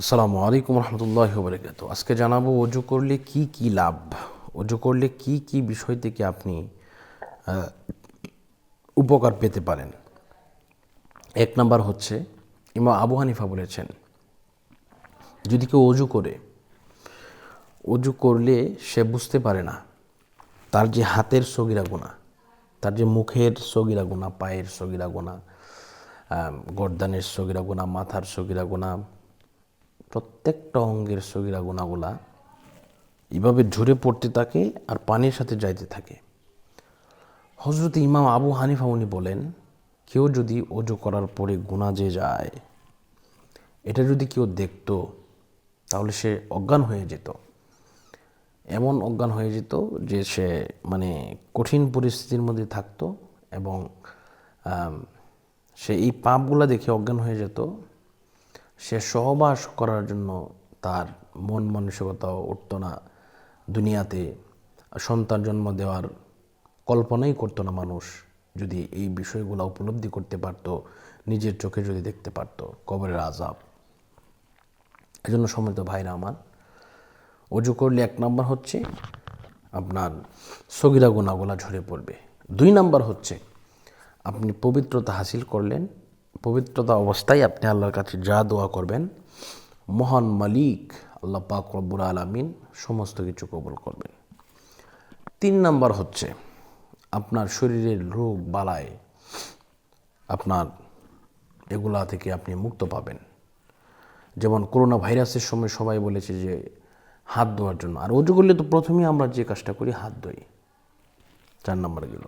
আসসালামু আলাইকুম রহমতুল্লাহ বরকাত আজকে জানাব অজু করলে কি কি লাভ? অজু করলে কি কি বিষয় থেকে আপনি উপকার পেতে পারেন? এক নাম্বার হচ্ছে ইমা আবু হানিফা বলেছেন, যদি কেউ অজু করে, অজু করলে সে বুঝতে পারে না, তার যে হাতের সগিরা গোনা তার যে মুখের সগিরা গোনা পায়ের সগিরা গোনা গর্দানের সগিরা গোনা মাথার সগিরা গোনা প্রত্যেকটা অঙ্গের সগিরা গোনাগুলা এভাবে ঝরে পড়তে থাকে আর পানির সাথে যাইতে থাকে। হজরত ইমাম আবু হানিফা উনি বলেন, কেউ যদি অজু করার পরে গুণা যে যায়, এটা যদি কেউ দেখত, তাহলে সে অজ্ঞান হয়ে যেত। এমন অজ্ঞান হয়ে যেত যে সে মানে কঠিন পরিস্থিতির মধ্যে থাকতো এবং সে এই পাপগুলা দেখে অজ্ঞান হয়ে যেত। সে সহবাস করার জন্য তার মন মানসিকতাও উঠত না। দুনিয়াতে সন্তান জন্ম দেওয়ার কল্পনাই করতো না মানুষ। যদি এই বিষয়গুলো উপলব্ধি করতে পারতো, নিজের চোখে যদি দেখতে পারতো, কবরের আজাব এজন্য সময় তো ভাইরা আমার, অজু করলে এক নম্বর হচ্ছে আপনার সগিরা গুণাগুলা ঝরে পড়বে। দুই নাম্বার হচ্ছে, আপনি পবিত্রতা হাসিল করলেন পবিত্রতা অবস্থায় আপনি আল্লাহর কাছে যা দোয়া করবেন, মহান মালিক, আল্লাহ পাক রব্বুল আলমিন সমস্ত কিছু কবল করবেন। তিন নাম্বার হচ্ছে, আপনার শরীরের রোগ বালায় আপনার এগুলা থেকে আপনি মুক্ত পাবেন। যেমন করোনা ভাইরাসের সময় সবাই বলেছে যে হাত ধোয়ার জন্য। আর অজু করলে তো প্রথমেই আমরা যে কাজটা করি, হাত ধুই। চার নাম্বার গেল।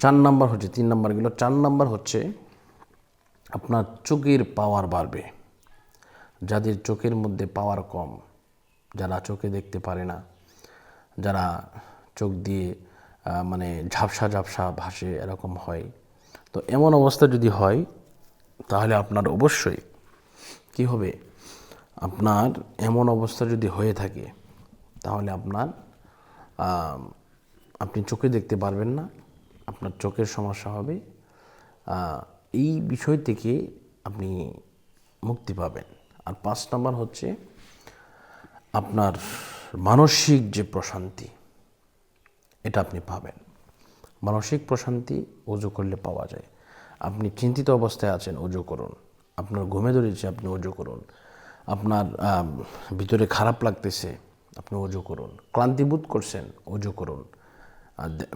চার নাম্বার হচ্ছে, তিন নাম্বার গেল। চার নাম্বার হচ্ছে আপনার চোখের পাওয়ার বাড়বে। যাদের চোখের মধ্যে পাওয়ার কম, যারা চোখে দেখতে পারে না, যারা চোখ দিয়ে মানে ঝাপসা ঝাপসা ভাসে এরকম হয়, তো এমন অবস্থা যদি হয়, তাহলে আপনার অবশ্যই কি হবে? আপনার এমন অবস্থা যদি হয়ে থাকে, তাহলে আপনার আপনি চোখে দেখতে পারবেন না, আপনার চোখের সমস্যা হবে এই বিষয় থেকে আপনি মুক্তি পাবেন। আর পাঁচ নম্বর হচ্ছে আপনার মানসিক যে প্রশান্তি, এটা আপনি পাবেন। মানসিক প্রশান্তি অজু করলে পাওয়া যায়। আপনি চিন্তিত অবস্থায় আছেন অজু করুন। আপনার ঘুমে ধরেছে, আপনি অজু করুন। আপনার ভিতরে খারাপ লাগতেছে, আপনি অজু করুন। ক্লান্তিবোধ করছেন অজু করুন।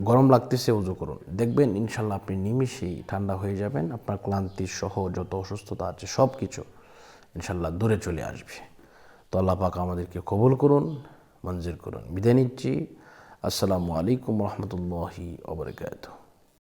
গরম লাগতেছে, উজু করুন। দেখবেন, ইনশাল্লাহ আপনি নিমিশেই ঠান্ডা হয়ে যাবেন, আপনার ক্লান্তি সহ যত অসুস্থতা আছে সব কিছু ইনশাল্লাহ দূরে চলে আসবে। তো আল্লাহ পাক আমাদেরকে কবুল করুন, মঞ্জুর করুন। বিদায় নিচ্ছি। আসসালামু আলাইকুম রহমতুল্লাহি ওবরকাত